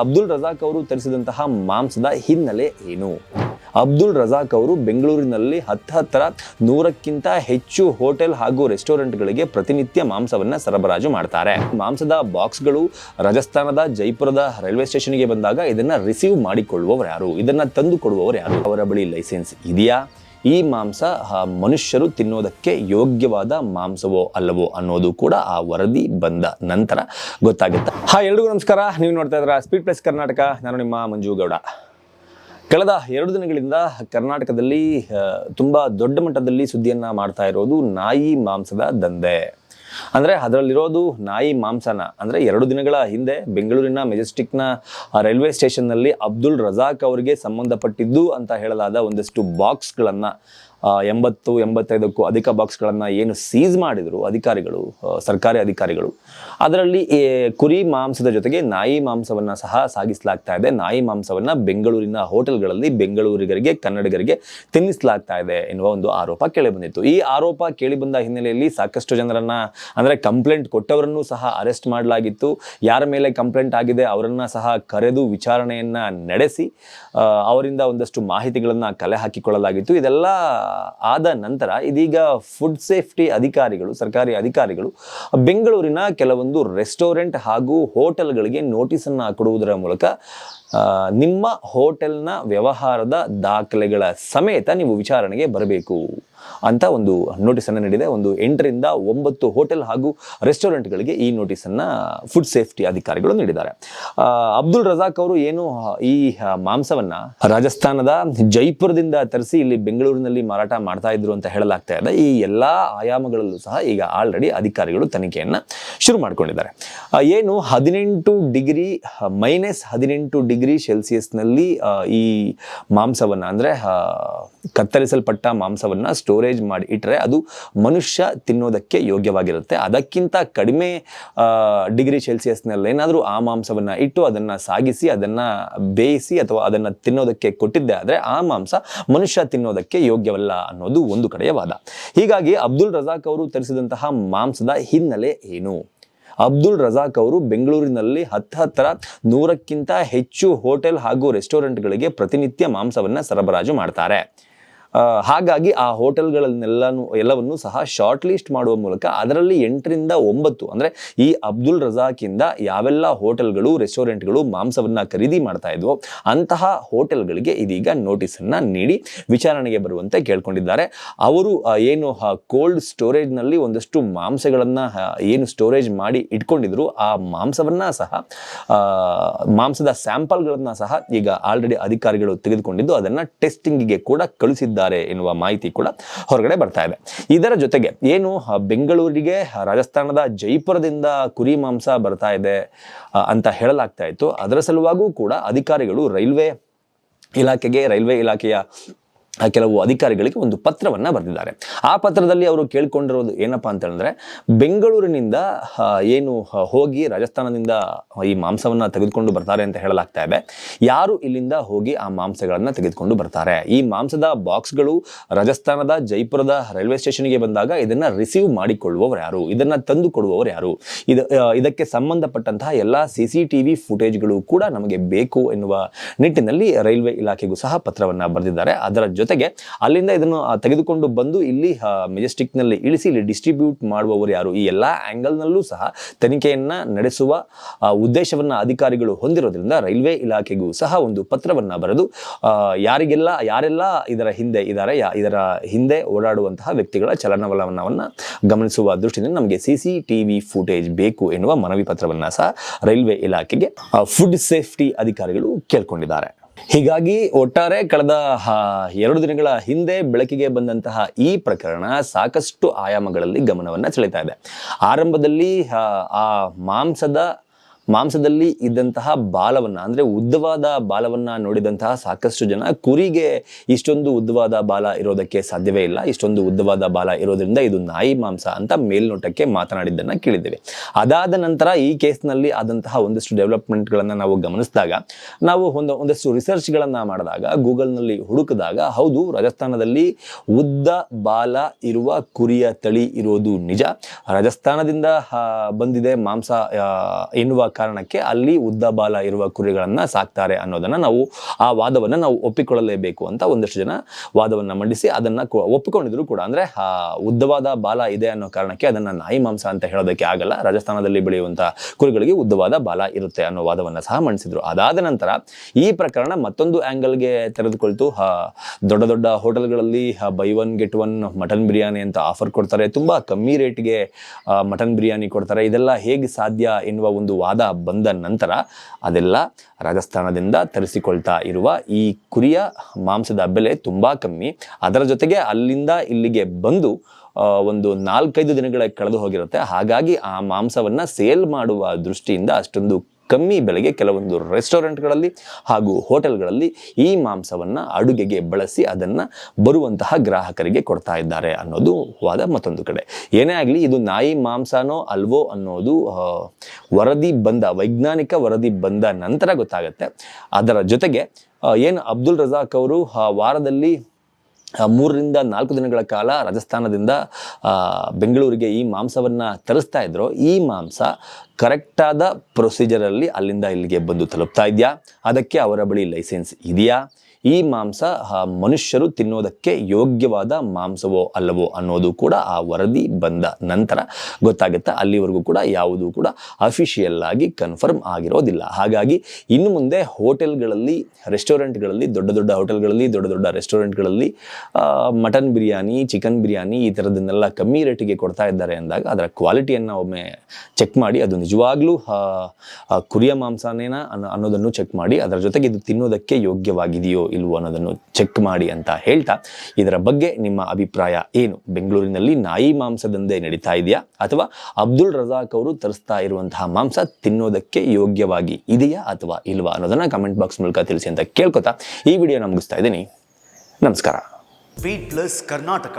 ಅಬ್ದುಲ್ ರಜಾಕ್ ಅವರು ತರಿಸಿದಂತಹ ಮಾಂಸದ ಹಿನ್ನೆಲೆ ಏನು? ಅಬ್ದುಲ್ ರಜಾಕ್ ಅವರು ಬೆಂಗಳೂರಿನಲ್ಲಿ ಹತ್ತತ್ತರ ನೂರಕ್ಕಿಂತ ಹೆಚ್ಚು ಹೋಟೆಲ್ ಹಾಗೂ ರೆಸ್ಟೋರೆಂಟ್ಗಳಿಗೆ ಪ್ರತಿನಿತ್ಯ ಮಾಂಸವನ್ನು ಸರಬರಾಜು ಮಾಡ್ತಾರೆ. ಮಾಂಸದ ಬಾಕ್ಸ್ಗಳು ರಾಜಸ್ಥಾನದ ಜೈಪುರದ ರೈಲ್ವೆ ಸ್ಟೇಷನ್ಗೆ ಬಂದಾಗ ಇದನ್ನ ರಿಸೀವ್ ಮಾಡಿಕೊಳ್ಳುವವರು ಯಾರು? ಇದನ್ನ ತಂದು ಕೊಡುವವರು ಯಾರು? ಅವರ ಬಳಿ ಲೈಸೆನ್ಸ್ ಇದೆಯಾ? ಈ ಮಾಂಸ ಮನುಷ್ಯರು ತಿನ್ನೋದಕ್ಕೆ ಯೋಗ್ಯವಾದ ಮಾಂಸವೋ ಅಲ್ಲವೋ ಅನ್ನೋದು ಕೂಡ ಆ ವರದಿ ಬಂದ ನಂತರ ಗೊತ್ತಾಗುತ್ತೆ. ಹಾ, ಎಲ್ರಿಗೂ ನಮಸ್ಕಾರ. ನೀವು ನೋಡ್ತಾ ಇದ್ರ ಸ್ಪೀಡ್ ಪ್ಲಸ್ ಕರ್ನಾಟಕ. ನಾನು ನಿಮ್ಮ ಮಂಜು ಗೌಡ. ಕಳೆದ ಎರಡು ದಿನಗಳಿಂದ ಕರ್ನಾಟಕದಲ್ಲಿ ತುಂಬಾ ದೊಡ್ಡ ಮಟ್ಟದಲ್ಲಿ ಸುದ್ದಿಯನ್ನು ಮಾಡ್ತಾ ಇರೋದು ನಾಯಿ ಮಾಂಸದ ದಂಧೆ. ಅಂದ್ರೆ ಅದರಲ್ಲಿರೋದು ನಾಯಿ ಮಾಂಸನ, ಅಂದರೆ ಎರಡು ದಿನಗಳ ಹಿಂದೆ ಬೆಂಗಳೂರಿನ ಮೆಜೆಸ್ಟಿಕ್ನ ರೈಲ್ವೆ ಸ್ಟೇಷನ್ನಲ್ಲಿ ಅಬ್ದುಲ್ ರಜಾಕ್ ಅವರಿಗೆ ಸಂಬಂಧಪಟ್ಟಿದ್ದು ಅಂತ ಹೇಳಲಾದ ಒಂದಷ್ಟು ಬಾಕ್ಸ್ಗಳನ್ನು ಎಂಬತ್ತು, ಎಂಬತ್ತೈದಕ್ಕೂ ಅಧಿಕ ಬಾಕ್ಸ್ಗಳನ್ನ ಏನು ಸೀಸ್ ಮಾಡಿದ್ರು ಅಧಿಕಾರಿಗಳು ಸರ್ಕಾರಿ ಅಧಿಕಾರಿಗಳು. ಅದರಲ್ಲಿ ಕುರಿ ಮಾಂಸದ ಜೊತೆಗೆ ನಾಯಿ ಮಾಂಸವನ್ನ ಸಹ ಸಾಗಿಸಲಾಗ್ತಾ ಇದೆ. ನಾಯಿ ಮಾಂಸವನ್ನ ಬೆಂಗಳೂರಿನ ಹೋಟೆಲ್ಗಳಲ್ಲಿ ಬೆಂಗಳೂರಿಗರಿಗೆ, ಕನ್ನಡಿಗರಿಗೆ ತಿನ್ನಿಸಲಾಗ್ತಾ ಇದೆ ಎನ್ನುವ ಒಂದು ಆರೋಪ ಕೇಳಿ ಬಂದಿತ್ತು. ಈ ಆರೋಪ ಕೇಳಿ ಬಂದ ಹಿನ್ನೆಲೆಯಲ್ಲಿ ಸಾಕಷ್ಟು ಜನರನ್ನ, ಅಂದ್ರೆ ಕಂಪ್ಲೇಂಟ್ ಕೊಟ್ಟವರನ್ನು ಸಹ ಅರೆಸ್ಟ್ ಮಾಡಲಾಗಿತ್ತು. ಯಾರ ಮೇಲೆ ಕಂಪ್ಲೇಂಟ್ ಆಗಿದೆ ಅವರನ್ನ ಸಹ ಕರೆದು ವಿಚಾರಣೆಯನ್ನ ನಡೆಸಿ ಅವರಿಂದ ಒಂದಷ್ಟು ಮಾಹಿತಿಗಳನ್ನ ಕಲೆ ಹಾಕಿಕೊಳ್ಳಲಾಗಿತ್ತು. ಇದೆಲ್ಲ ಆದ ನಂತರ ಇದೀಗ ಫುಡ್ ಸೇಫ್ಟಿ ಅಧಿಕಾರಿಗಳು, ಸರ್ಕಾರಿ ಅಧಿಕಾರಿಗಳು ಬೆಂಗಳೂರಿನ ಕೆಲವೊಂದು ರೆಸ್ಟೋರೆಂಟ್ ಹಾಗೂ ಹೋಟೆಲ್ಗಳಿಗೆ ನೋಟಿಸನ್ನು ಕೊಡುವುದರ ಮೂಲಕ ನಿಮ್ಮ ಹೋಟೆಲ್ನ ವ್ಯವಹಾರದ ದಾಖಲೆಗಳ ಸಮೇತ ನೀವು ವಿಚಾರಣೆಗೆ ಬರಬೇಕು ಅಂತ ಒಂದು ನೋಟಿಸನ್ನು ನೀಡಿದೆ. ಒಂದು ಎಂಟರಿಂದ ಒಂಬತ್ತು ಹೋಟೆಲ್ ಹಾಗೂ ರೆಸ್ಟೋರೆಂಟ್ಗಳಿಗೆ ಈ ನೋಟಿಸನ್ನು ಫುಡ್ ಸೇಫ್ಟಿ ಅಧಿಕಾರಿಗಳು ನೀಡಿದ್ದಾರೆ. ಅಬ್ದುಲ್ ರಜಾಕ್ ಅವರು ಏನು ಈ ಮಾಂಸವನ್ನ ರಾಜಸ್ಥಾನದ ಜೈಪುರದಿಂದ ತರಿಸಿ ಇಲ್ಲಿ ಬೆಂಗಳೂರಿನಲ್ಲಿ ಮಾರಾಟ ಮಾಡ್ತಾ ಇದ್ರು ಅಂತ ಹೇಳಲಾಗ್ತಾ ಇದೆ. ಈ ಎಲ್ಲಾ ಆಯಾಮಗಳಲ್ಲೂ ಸಹ ಈಗ ಆಲ್ರೆಡಿ ಅಧಿಕಾರಿಗಳು ತನಿಖೆಯನ್ನ ಶುರು ಮಾಡ್ಕೊಂಡಿದ್ದಾರೆ. ಏನು ಹದಿನೆಂಟು ಡಿಗ್ರಿ ಮೈನಸ್ ಹದಿನೆಂಟು ಡಿಗ್ರಿ ಸೆಲ್ಸಿಯಸ್ನಲ್ಲಿ ಈ ಮಾಂಸವನ್ನು ಅಂದರೆ ಕತ್ತರಿಸಲ್ಪಟ್ಟ ಮಾಂಸವನ್ನು ಸ್ಟೋರೇಜ್ ಮಾಡಿ ಇಟ್ಟರೆ ಅದು ಮನುಷ್ಯ ತಿನ್ನೋದಕ್ಕೆ ಯೋಗ್ಯವಾಗಿರುತ್ತೆ. ಅದಕ್ಕಿಂತ ಕಡಿಮೆ ಡಿಗ್ರಿ ಸೆಲ್ಸಿಯಸ್ನಲ್ಲಿ ಏನಾದರೂ ಆ ಮಾಂಸವನ್ನು ಇಟ್ಟು ಅದನ್ನು ಸಾಗಿಸಿ, ಅದನ್ನು ಬೇಯಿಸಿ ಅಥವಾ ಅದನ್ನು ತಿನ್ನೋದಕ್ಕೆ ಕೊಟ್ಟಿದ್ದೆ ಆದರೆ ಆ ಮಾಂಸ ಮನುಷ್ಯ ತಿನ್ನೋದಕ್ಕೆ ಯೋಗ್ಯವಲ್ಲ ಅನ್ನೋದು ಒಂದು ಕಡೆಯ ವಾದ. ಹೀಗಾಗಿ ಅಬ್ದುಲ್ ರಜಾಕ್ ಅವರು ತರಿಸಿದಂತಹ ಮಾಂಸದ ಹಿನ್ನೆಲೆ ಏನು? ಅಬ್ದುಲ್ ರಜಾಕ್ ಅವರು ಬೆಂಗಳೂರಿನಲ್ಲಿ ಹತ್ತತ್ತರ ನೂರಕ್ಕಿಂತ ಹೆಚ್ಚು ಹೋಟೆಲ್ ಹಾಗೂ ರೆಸ್ಟೋರೆಂಟ್ಗಳಿಗೆ ಪ್ರತಿನಿತ್ಯ ಮಾಂಸವನ್ನು ಸರಬರಾಜು ಮಾಡ್ತಾರೆ. ಹಾಗಾಗಿ ಆ ಹೋಟೆಲ್ಗಳನ್ನೆಲ್ಲನೂ, ಎಲ್ಲವನ್ನು ಸಹ ಶಾರ್ಟ್ ಲಿಸ್ಟ್ ಮಾಡುವ ಮೂಲಕ ಅದರಲ್ಲಿ ಎಂಟರಿಂದ ಒಂಬತ್ತು, ಅಂದರೆ ಈ ಅಬ್ದುಲ್ ರಜಾಕಿಂದ ಯಾವೆಲ್ಲ ಹೋಟೆಲ್ಗಳು ರೆಸ್ಟೋರೆಂಟ್ಗಳು ಮಾಂಸವನ್ನು ಖರೀದಿ ಮಾಡ್ತಾ ಇದ್ವೋ ಅಂತಹ ಹೋಟೆಲ್ಗಳಿಗೆ ಇದೀಗ ನೋಟಿಸನ್ನು ನೀಡಿ ವಿಚಾರಣೆಗೆ ಬರುವಂತೆ ಕೇಳ್ಕೊಂಡಿದ್ದಾರೆ. ಅವರು ಏನು ಕೋಲ್ಡ್ ಸ್ಟೋರೇಜ್ನಲ್ಲಿ ಒಂದಷ್ಟು ಮಾಂಸಗಳನ್ನು ಏನು ಸ್ಟೋರೇಜ್ ಮಾಡಿ ಇಟ್ಕೊಂಡಿದ್ರು, ಆ ಮಾಂಸವನ್ನು ಸಹ ಮಾಂಸದ ಸ್ಯಾಂಪಲ್ಗಳನ್ನು ಸಹ ಈಗ ಆಲ್ರೆಡಿ ಅಧಿಕಾರಿಗಳು ತೆಗೆದುಕೊಂಡಿದ್ದು, ಅದನ್ನು ಟೆಸ್ಟಿಂಗಿಗೆ ಕೂಡ ಕಳಿಸಿದ್ದಾರೆ ಎನ್ನುವ ಮಾಹಿತಿ ಕೂಡ ಹೊರಗಡೆ ಬರ್ತಾ ಇದೆ. ಇದರ ಜೊತೆಗೆ ಏನು ಬೆಂಗಳೂರಿಗೆ ರಾಜಸ್ಥಾನದ ಜೈಪುರದಿಂದ ಕುರಿ ಮಾಂಸ ಬರ್ತಾ ಇದೆ ಅಂತ ಹೇಳಲಾಗ್ತಾ ಇತ್ತು. ಅದರ ಸಲುವಾಗೂ ಕೂಡ ಅಧಿಕಾರಿಗಳು ರೈಲ್ವೆ ಇಲಾಖೆಗೆ, ರೈಲ್ವೆ ಇಲಾಖೆಯ ಕೆಲವು ಅಧಿಕಾರಿಗಳಿಗೆ ಒಂದು ಪತ್ರವನ್ನ ಬರೆದಿದ್ದಾರೆ. ಆ ಪತ್ರದಲ್ಲಿ ಅವರು ಕೇಳ್ಕೊಂಡಿರೋದು ಏನಪ್ಪಾ ಅಂತಂದ್ರೆ ಬೆಂಗಳೂರಿನಿಂದ ಏನು ಹೋಗಿ ರಾಜಸ್ಥಾನದಿಂದ ಈ ಮಾಂಸವನ್ನ ತೆಗೆದುಕೊಂಡು ಬರ್ತಾರೆ ಅಂತ ಹೇಳಲಾಗ್ತಾ ಇದೆ. ಯಾರು ಇಲ್ಲಿಂದ ಹೋಗಿ ಆ ಮಾಂಸಗಳನ್ನ ತೆಗೆದುಕೊಂಡು ಬರ್ತಾರೆ? ಈ ಮಾಂಸದ ಬಾಕ್ಸ್ಗಳು ರಾಜಸ್ಥಾನದ ಜೈಪುರದ ರೈಲ್ವೆ ಸ್ಟೇಷನ್ಗೆ ಬಂದಾಗ ಇದನ್ನ ರಿಸೀವ್ ಮಾಡಿಕೊಳ್ಳುವವರು ಯಾರು? ಇದನ್ನ ತಂದು ಕೊಡುವವರು ಯಾರು? ಇದು ಇದಕ್ಕೆ ಸಂಬಂಧಪಟ್ಟಂತಹ ಎಲ್ಲ ಸಿ ಸಿ ಟಿ ವಿ ಫುಟೇಜ್ಗಳು ಕೂಡ ನಮಗೆ ಬೇಕು ಎನ್ನುವ ನಿಟ್ಟಿನಲ್ಲಿ ರೈಲ್ವೆ ಇಲಾಖೆಗೂ ಸಹ ಪತ್ರವನ್ನ ಬರೆದಿದ್ದಾರೆ. ಅದರ ಜೊತೆಗೆ ಅಲ್ಲಿಂದ ಇದನ್ನು ತೆಗೆದುಕೊಂಡು ಬಂದು ಇಲ್ಲಿ ಮೆಜೆಸ್ಟಿಕ್ನಲ್ಲಿ ಇಳಿಸಿ ಇಲ್ಲಿ ಡಿಸ್ಟ್ರಿಬ್ಯೂಟ್ ಮಾಡುವವರು ಯಾರು? ಈ ಎಲ್ಲಾ ಆಂಗಲ್ ನಲ್ಲೂ ಸಹ ತನಿಖೆಯನ್ನ ನಡೆಸುವ ಉದ್ದೇಶವನ್ನ ಅಧಿಕಾರಿಗಳು ಹೊಂದಿರೋದ್ರಿಂದ ರೈಲ್ವೆ ಇಲಾಖೆಗೂ ಸಹ ಒಂದು ಪತ್ರವನ್ನ ಬರೆದು ಯಾರಿಗೆಲ್ಲ, ಯಾರೆಲ್ಲ ಇದರ ಹಿಂದೆ ಇದ್ದಾರೆ ಇದರ ಹಿಂದೆ ಓಡಾಡುವಂತಹ ವ್ಯಕ್ತಿಗಳ ಚಲನವಲನವನ್ನ ಗಮನಿಸುವ ದೃಷ್ಟಿಯಿಂದ ನಮಗೆ C C T V footage ಬೇಕು ಎನ್ನುವ ಮನವಿ ಪತ್ರವನ್ನ ಸಹ ರೈಲ್ವೆ ಇಲಾಖೆಗೆ ಫುಡ್ ಸೇಫ್ಟಿ ಅಧಿಕಾರಿಗಳು ಕೇಳ್ಕೊಂಡಿದ್ದಾರೆ. ಹೀಗಾಗಿ ಒಟ್ಟಾರೆ ಕಳೆದ ಎರಡು ದಿನಗಳ ಹಿಂದೆ ಬೆಳಕಿಗೆ ಬಂದಂತಹ ಈ ಪ್ರಕರಣ ಸಾಕಷ್ಟು ಆಯಾಮಗಳಲ್ಲಿ ಗಮನವನ್ನ ಸೆಳೆತಾ ಇದೆ. ಆರಂಭದಲ್ಲಿ ಆ ಮಾಂಸದ ಮಾಂಸದಲ್ಲಿ ಇದ್ದಂತಹ ಬಾಲವನ್ನ, ಅಂದ್ರೆ ಉದ್ದವಾದ ಬಾಲವನ್ನ ನೋಡಿದಂತಹ ಸಾಕಷ್ಟು ಜನ ಕುರಿಗೆ ಇಷ್ಟೊಂದು ಉದ್ದವಾದ ಬಾಲ ಇರೋದಕ್ಕೆ ಸಾಧ್ಯವೇ ಇಲ್ಲ. ಇಷ್ಟೊಂದು ಉದ್ದವಾದ ಬಾಲ ಇರೋದ್ರಿಂದ ಇದು ನಾಯಿ ಮಾಂಸ ಅಂತ ಮೇಲ್ನೋಟಕ್ಕೆ ಮಾತನಾಡಿದ್ದನ್ನ ಕೇಳಿದ್ದೇವೆ. ಅದಾದ ನಂತರ ಈ ಕೇಸ್ನಲ್ಲಿ ಆದಂತಹ ಒಂದಷ್ಟು ಡೆವಲಪ್ಮೆಂಟ್ಗಳನ್ನು ನಾವು ಗಮನಿಸಿದಾಗ, ನಾವು ಒಂದು, ಒಂದಷ್ಟು ರಿಸರ್ಚ್ಗಳನ್ನು ಮಾಡಿದಾಗ, ಗೂಗಲ್ನಲ್ಲಿ ಹುಡುಕಿದಾಗ, ಹೌದು, ರಾಜಸ್ಥಾನದಲ್ಲಿ ಉದ್ದ ಬಾಲ ಇರುವ ಕುರಿಯ ತಳಿ ಇರೋದು ನಿಜ. ರಾಜಸ್ಥಾನದಿಂದ ಬಂದಿದೆ ಮಾಂಸ ಎನ್ನುವ ಕಾರಣಕ್ಕೆ ಅಲ್ಲಿ ಉದ್ದ ಬಾಲ ಇರುವ ಕುರಿಗಳನ್ನ ಸಾಕ್ತಾರೆ ಅನ್ನೋದನ್ನ ನಾವು ಆ ವಾದವನ್ನ ನಾವು ಒಪ್ಪಿಕೊಳ್ಳಲೇಬೇಕು ಅಂತ ಒಂದಷ್ಟು ಜನ ವಾದವನ್ನ ಮಂಡಿಸಿ ಅದನ್ನ ಒಪ್ಪಿಕೊಂಡಿದ್ರು ಕೂಡ. ಅಂದ್ರೆ ಉದ್ದವಾದ ಬಾಲ ಇದೆ ಅನ್ನೋ ಕಾರಣಕ್ಕೆ ಅದನ್ನ ನಾಯಿ ಮಾಂಸ ಅಂತ ಹೇಳೋದಕ್ಕೆ ಆಗಲ್ಲ. ರಾಜಸ್ಥಾನದಲ್ಲಿ ಬೆಳೆಯುವಂತ ಕುರಿಗಳಿಗೆ ಉದ್ದವಾದ ಬಾಲ ಇರುತ್ತೆ ಅನ್ನೋ ವಾದವನ್ನ ಸಹ ಮಂಡಿಸಿದ್ರು. ಅದಾದ ನಂತರ ಈ ಪ್ರಕರಣ ಮತ್ತೊಂದು ಆಂಗಲ್ಗೆ ತೆರೆದುಕೊಳ್ತು. ದೊಡ್ಡ ದೊಡ್ಡ ಹೋಟೆಲ್ಗಳಲ್ಲಿ buy one get one mutton biryani ಅಂತ ಆಫರ್ ಕೊಡ್ತಾರೆ. ತುಂಬಾ ಕಮ್ಮಿ ರೇಟ್ಗೆ ಮಟನ್ ಬಿರಿಯಾನಿ ಕೊಡ್ತಾರೆ. ಇದೆಲ್ಲ ಹೇಗೆ ಸಾಧ್ಯ ಎನ್ನುವ ಒಂದು ವಾದ ಬಂದ ನಂತರ ಅದೆಲ್ಲ ರಾಜಸ್ಥಾನದಿಂದ ತರಿಸಿಕೊಳ್ತಾ ಇರುವ ಈ ಕುರಿಯ ಮಾಂಸದ ಬೆಲೆ ತುಂಬಾ ಕಮ್ಮಿ. ಅದರ ಜೊತೆಗೆ ಅಲ್ಲಿಂದ ಇಲ್ಲಿಗೆ ಬಂದು ಒಂದು ನಾಲ್ಕೈದು ದಿನಗಳ ಕಳೆದು ಹೋಗಿರುತ್ತೆ. ಹಾಗಾಗಿ ಆ ಮಾಂಸವನ್ನ ಸೇಲ್ ಮಾಡುವ ದೃಷ್ಟಿಯಿಂದ ಅಷ್ಟೊಂದು ಕಮ್ಮಿ ಬೆಲೆಗೆ ಕೆಲವೊಂದು ರೆಸ್ಟೋರೆಂಟ್ಗಳಲ್ಲಿ ಹಾಗೂ ಹೋಟೆಲ್ಗಳಲ್ಲಿ ಈ ಮಾಂಸವನ್ನು ಅಡುಗೆಗೆ ಬಳಸಿ ಅದನ್ನು ಬರುವಂತಹ ಗ್ರಾಹಕರಿಗೆ ಕೊಡ್ತಾ ಇದ್ದಾರೆ ಅನ್ನೋದು ವಾದ ಮತ್ತೊಂದು ಕಡೆ. ಏನೇ ಆಗಲಿ ಇದು ನಾಯಿ ಮಾಂಸನೋ ಅಲ್ವೋ ಅನ್ನೋದು ವರದಿ ಬಂದ, ವೈಜ್ಞಾನಿಕ ವರದಿ ಬಂದ ನಂತರ ಗೊತ್ತಾಗುತ್ತೆ. ಅದರ ಜೊತೆಗೆ ಏನು ಅಬ್ದುಲ್ ರಜಾಕ್ ಅವರು ವಾರದಲ್ಲಿ ಮೂರರಿಂದ ನಾಲ್ಕು ದಿನಗಳ ಕಾಲ ರಾಜಸ್ಥಾನದಿಂದ ಬೆಂಗಳೂರಿಗೆ ಈ ಮಾಂಸವನ್ನು ತರಿಸ್ತಾ ಇದ್ರು, ಈ ಮಾಂಸ ಕರೆಕ್ಟಾದ ಪ್ರೊಸೀಜರಲ್ಲಿ ಅಲ್ಲಿಂದ ಇಲ್ಲಿಗೆ ಬಂದು ತಲುಪ್ತಾ ಇದೆಯಾ? ಅದಕ್ಕೆ ಅವರ ಬಳಿ ಲೈಸೆನ್ಸ್ ಇದೆಯಾ? ಈ ಮಾಂಸ ಮನುಷ್ಯರು ತಿನ್ನೋದಕ್ಕೆ ಯೋಗ್ಯವಾದ ಮಾಂಸವೋ ಅಲ್ಲವೋ ಅನ್ನೋದು ಕೂಡ ಆ ವರದಿ ಬಂದ ನಂತರ ಗೊತ್ತಾಗುತ್ತೆ. ಅಲ್ಲಿವರೆಗೂ ಕೂಡ ಯಾವುದೂ ಕೂಡ ಅಫಿಷಿಯಲ್ ಆಗಿ ಕನ್ಫರ್ಮ್ ಆಗಿರೋದಿಲ್ಲ. ಹಾಗಾಗಿ ಇನ್ನು ಮುಂದೆ ಹೋಟೆಲ್ಗಳಲ್ಲಿ ರೆಸ್ಟೋರೆಂಟ್ಗಳಲ್ಲಿ ದೊಡ್ಡ ದೊಡ್ಡ ಹೋಟೆಲ್ಗಳಲ್ಲಿ, ದೊಡ್ಡ ದೊಡ್ಡ ರೆಸ್ಟೋರೆಂಟ್ಗಳಲ್ಲಿ ಮಟನ್ ಬಿರಿಯಾನಿ, ಚಿಕನ್ ಬಿರಿಯಾನಿ ಈ ಥರದನ್ನೆಲ್ಲ ಕಮ್ಮಿ ರೇಟಿಗೆ ಕೊಡ್ತಾ ಇದ್ದಾರೆ ಅಂದಾಗ ಅದರ ಕ್ವಾಲಿಟಿಯನ್ನು ಒಮ್ಮೆ ಚೆಕ್ ಮಾಡಿ ಅದು ನಿಜವಾಗ್ಲೂ ಕುರಿಯ ಮಾಂಸನೇನ ಅನ್ನೋ, ಅನ್ನೋದನ್ನು ಚೆಕ್ ಮಾಡಿ, ಅದರ ಜೊತೆಗೆ ಇದು ತಿನ್ನೋದಕ್ಕೆ ಯೋಗ್ಯವಾಗಿದೆಯೋ ಇಲ್ವೋ ಅನ್ನೋದನ್ನು ಚೆಕ್ ಮಾಡಿ ಅಂತ ಹೇಳ್ತಾ, ಇದರ ಬಗ್ಗೆ ನಿಮ್ಮ ಅಭಿಪ್ರಾಯ ಏನು? ಬೆಂಗಳೂರಿನಲ್ಲಿ ನಾಯಿ ಮಾಂಸದಂದೇ ನಡೀತಾ ಇದೆಯಾ? ಅಥವಾ ಅಬ್ದುಲ್ ರಜಾಕ್ ಅವರು ತರಿಸ್ತಾ ಇರುವಂತಹ ಮಾಂಸ ತಿನ್ನೋದಕ್ಕೆ ಯೋಗ್ಯವಾಗಿ ಇದೆಯಾ ಅಥವಾ ಇಲ್ವಾ ಅನ್ನೋದನ್ನ ಕಮೆಂಟ್ ಬಾಕ್ಸ್ ಮೂಲಕ ತಿಳಿಸಿ ಅಂತ ಕೇಳ್ಕೊತಾ, ಈ ವಿಡಿಯೋ ಮುಗಿಸ್ತಾ ಇದ್ದೀನಿ. ನಮಸ್ಕಾರ. Beet plus Karnataka